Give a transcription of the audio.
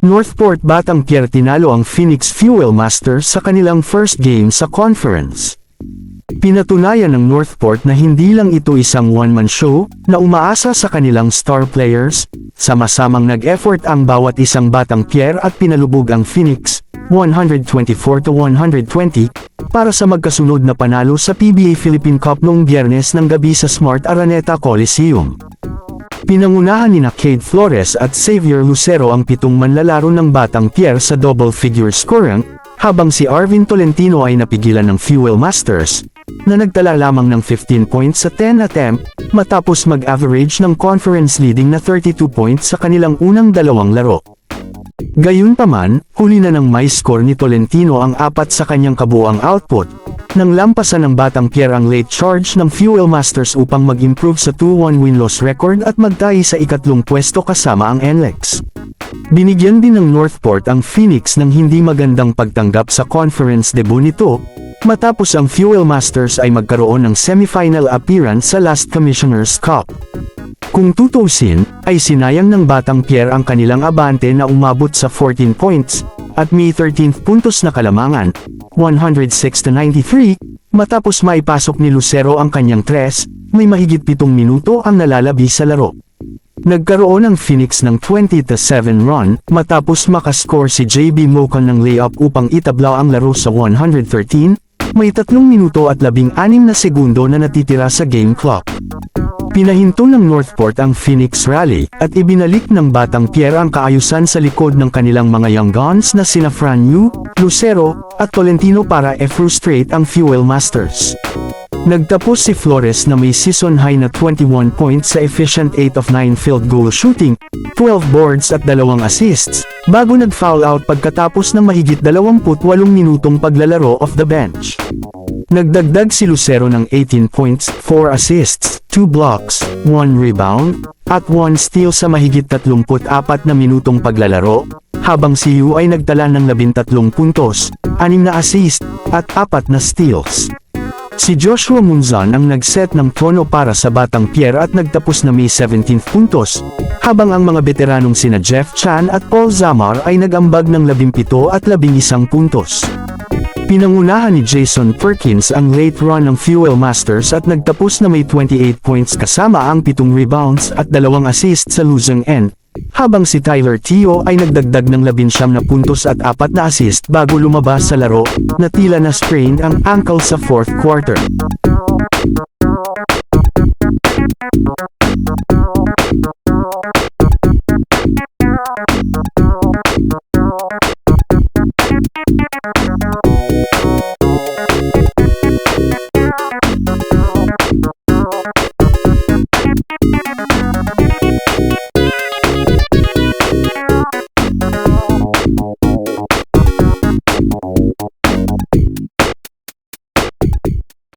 Northport Batang Pier tinalo ang Phoenix Fuel Masters sa kanilang first game sa conference. Pinatunayan ng Northport na hindi lang ito isang one-man show na umaasa sa kanilang star players, sama-samang nag-effort ang bawat isang Batang Pier at pinalubog ang Phoenix 124 to 120 para sa magkasunod na panalo sa PBA Philippine Cup noong biyernes ng gabi sa Smart Araneta Coliseum. Pinangunahan ni na Cade Flores at Xavier Lucero ang pitong manlalaro ng Batang Pierre sa double figure scoring, habang si Arvin Tolentino ay napigilan ng Fuel Masters, na nagtala lamang ng 15 points sa 10 attempt, matapos mag-average ng conference leading na 32 points sa kanilang unang dalawang laro. Gayunpaman, huli na ng may score ni Tolentino ang apat sa kanyang kabuang output, nang lampasan ng Batang Pierre ang late charge ng Fuel Masters upang mag-improve sa 2-1 win-loss record at magtahi sa ikatlong pwesto kasama ang NLEX. Binigyan din ng Northport ang Phoenix ng hindi magandang pagtanggap sa conference debut nito, matapos ang Fuel Masters ay magkaroon ng semifinal appearance sa Last Commissioner's Cup. Kung tutusin, ay sinayang ng Batang Pierre ang kanilang abante na umabot sa 14 points, at may 13th puntos na kalamangan, 106-93, matapos maipasok ni Lucero ang kanyang tres, may mahigit pitong minuto ang nalalabi sa laro. Nagkaroon ang Phoenix ng 20-7 run, matapos makascore si JB Mocan ng layup upang itabla ang laro sa 113, may tatlong minuto at labing anim na segundo na natitira sa game clock. Pinahinto ng Northport ang Phoenix Rally at ibinalik ng Batang Pierre ang kaayusan sa likod ng kanilang mga young guns na sina Fran Yu, Lucero, at Tolentino para e-frustrate ang Fuel Masters. Nagtapos si Flores na may season high na 21 points sa efficient 8 of 9 field goal shooting, 12 boards at dalawang assists, bago nag-foul out pagkatapos ng mahigit 28 minutong paglalaro off the bench. Nagdagdag si Lucero ng 18 points, 4 assists, 2 blocks, 1 rebound, at 1 steal sa mahigit 34 na minutong paglalaro, habang si Yu ay nagtala ng 13 puntos, 6 na assist, at 4 na steals. Si Joshua Munzan ang nagset ng tono para sa Batang Pierre at nagtapos na may 17 puntos, habang ang mga veteranong sina Jeff Chan at Paul Zamar ay nagambag ng 17 at 11 puntos. Pinangunahan ni Jason Perkins ang late run ng Fuel Masters at nagtapos na may 28 points kasama ang 7 rebounds at 2 assists sa losing end, habang si Tyler Tio ay nagdagdag ng 19 na puntos at 4 na assist bago lumabas sa laro, na tila na sprained ang ankle sa fourth quarter.